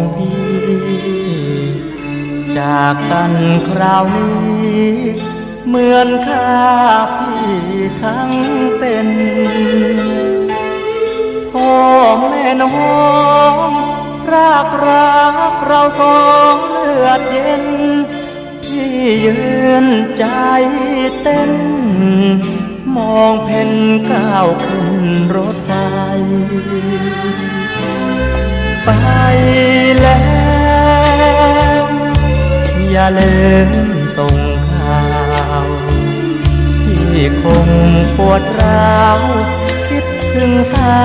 ของพี่ จากกันคราวนี้ เหมือนข้าพี่ทั้งเป็นพ่อแม่น้องรากรักเราสองเลือดเย็นพี่ยืนใจเต้น มองเพ่นก้าวขึ้นรถไฟ อย่าลืมส่งข่าวพี่คงปวดร้าว คิดถึงสา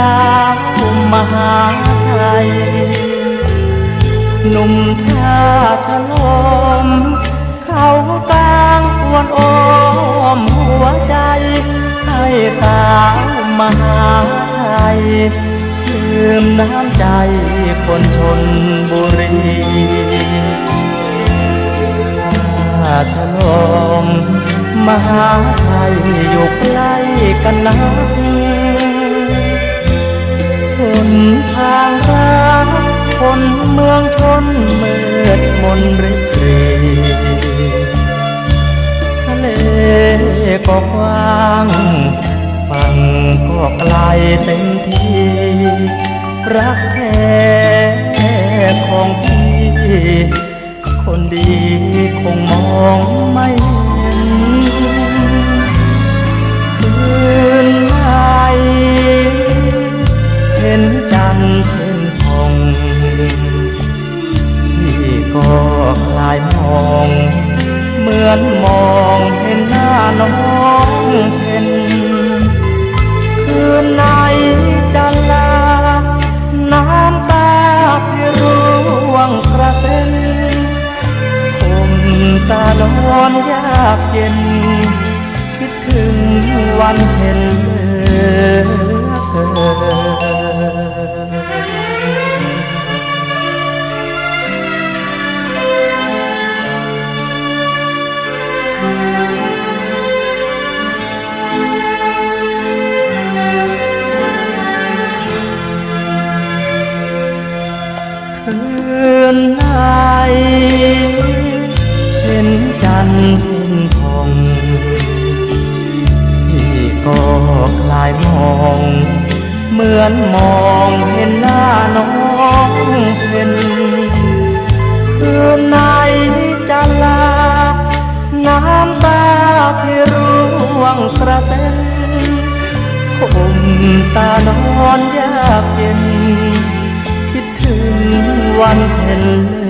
วมหาชัยหนุ่มท่าฉลม เขากลางอวนอ้อมหัวใจ ให้สาวมหาชัยลืมน้ำใจคนชนบุรี ท่าฉลมมหาชัยอยู่ใกล้กันนักคนทางรักคนเมืองชนเมืดมนริกรีทะเลก็กว้างฝั่งก็ไกลเต็มที่ รักแท้ของพี่ คนดีคงมองไม่เห็นากเย็น คิดถึงวันเห็นเหลือเกินคืนไหนเห็นจันทร์ ก็คลายมอง เหมือนมองเห็นหน้าน้องเพ็ญคืนไหนจะลา น้ำตาพี่ร่วงกระเซ็นคมตานอนยากเย็น คิดถึงวันเพ็ญเลื